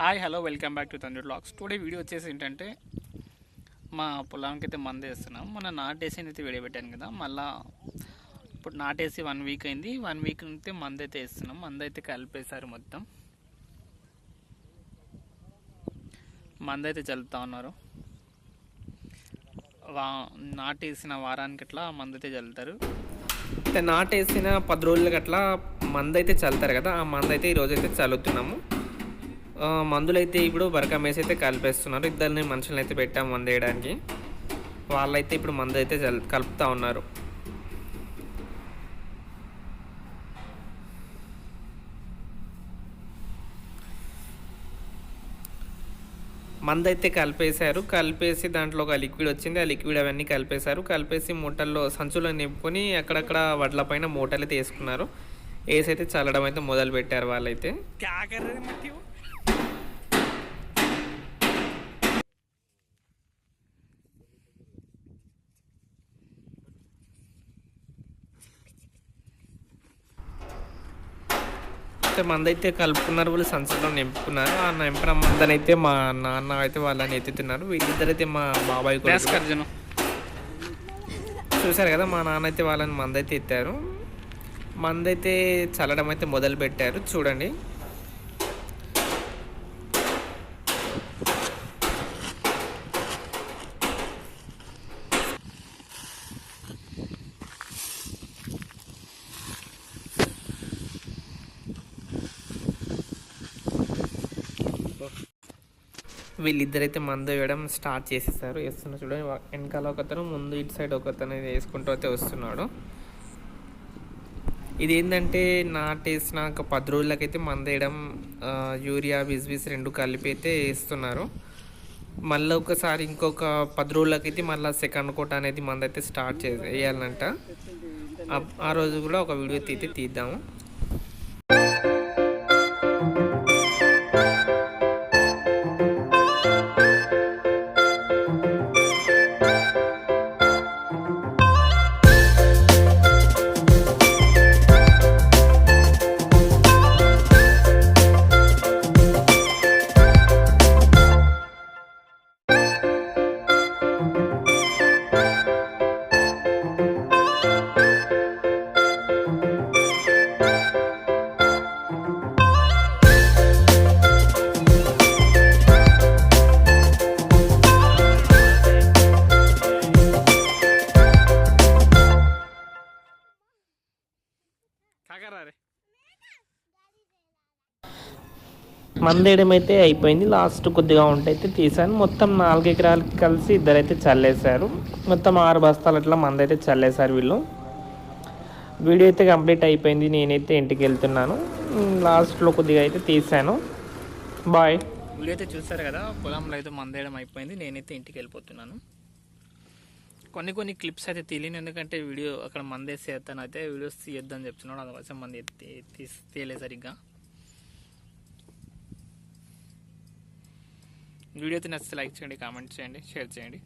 Hi hello welcome back to తండ్రి blogs today video వచ్చేసి ఏంటంటే మా పొలానికి అయితే మందు వేస్తున్నాం. మన నాటేసి అయితే వీడియో కదా మళ్ళీ ఇప్పుడు నాటేసి వన్ వీక్ అయింది. వన్ వీక్ అయితే మందు అయితే వేస్తున్నాం. మందు అయితే కలిపేశారు మొత్తం. మందు అయితే చల్లుతా ఉన్నారు. వా నాటేసిన వారానికి ఇట్లా మందు అయితే చల్లుతారు. నాటేసిన పది రోజులకి అట్లా మందు అయితే చల్లుతారు కదా ఆ మందు అయితే ఈరోజు అయితే చల్లుతున్నాము. మందులు అయితే ఇప్పుడు బరకం వేసి అయితే కలిపేస్తున్నారు. ఇద్దరిని మనుషులను అయితే పెట్టాము మందు వేయడానికి వాళ్ళైతే ఇప్పుడు మందు అయితే చల్ కలుపుతా ఉన్నారు. మందైతే అయితే కలిపేశారు. కలిపేసి దాంట్లో ఒక లిక్విడ్ వచ్చింది. ఆ లిక్విడ్ అవన్నీ కలిపేశారు. కలిపేసి మూటల్లో సంచులో నింపుకొని అక్కడక్కడ వడ్ల పైన మూటలు అయితే వేసుకున్నారు. వేసి అయితే చల్లడం అయితే మొదలు పెట్టారు వాళ్ళైతే అయితే మందైతే కలుపుకున్నారు వాళ్ళు సంచలో నింపుకున్నారు. ఆ నింపిన మందనైతే మా నాన్న అయితే వాళ్ళని ఎత్తుతున్నారు వీళ్ళిద్దరైతే మా బాబాయ్ చూసారు కదా మా నాన్న అయితే వాళ్ళని మందైతే ఎత్తారు. మందైతే చల్లడం అయితే మొదలు పెట్టారు చూడండి. వీళ్ళిద్దరైతే మందు వేయడం స్టార్ట్ చేసేసారు. వేస్తున్నారు చూడండి వెనకాల ఒకతను ముందు ఇటు సైడ్ ఒకతను వేసుకుంటూ అయితే వస్తున్నాడు. ఇది ఏంటంటే నాటేసిన ఒక పది రోజులకైతే మందు వేయడం యూరియా బిజ్బిస్ రెండు కలిపి అయితే వేస్తున్నారు. మళ్ళీ ఒకసారి ఇంకొక పది రోజులకైతే మళ్ళీ సెకండ్ కోట అనేది మందు అయితే స్టార్ట్ చే వేయాలంట. ఆ- ఆ రోజు కూడా ఒక వీడియో తీతే తీద్దాము. మందేయడం అయితే అయిపోయింది. లాస్ట్ కొద్దిగా ఉంటే అయితే తీసాను మొత్తం నాలుగు ఎకరాలకి కలిసి ఇద్దరైతే చల్లేశారు. మొత్తం ఆరు బస్తాలు అట్లా మంది అయితే చల్లేశారు వీళ్ళు. వీడియో అయితే కంప్లీట్ అయిపోయింది. నేనైతే ఇంటికి వెళ్తున్నాను. లాస్ట్లో కొద్దిగా అయితే తీసాను బాయ్ వీడియో అయితే చూసారు కదా పొలంలో అయితే మందేయడం అయిపోయింది. నేనైతే ఇంటికి వెళ్ళిపోతున్నాను. కొన్ని కొన్ని క్లిప్స్ అయితే తెలియను ఎందుకంటే వీడియో అక్కడ మందే చేస్తాను అయితే వీడియోస్ తీయొద్దని చెప్తున్నాడు. అందుకోసం మంది తీసి తీయలేదు సరిగ్గా. వీడియో అయితే నచ్చితే లైక్ చేయండి కామెంట్ చేయండి షేర్ చేయండి.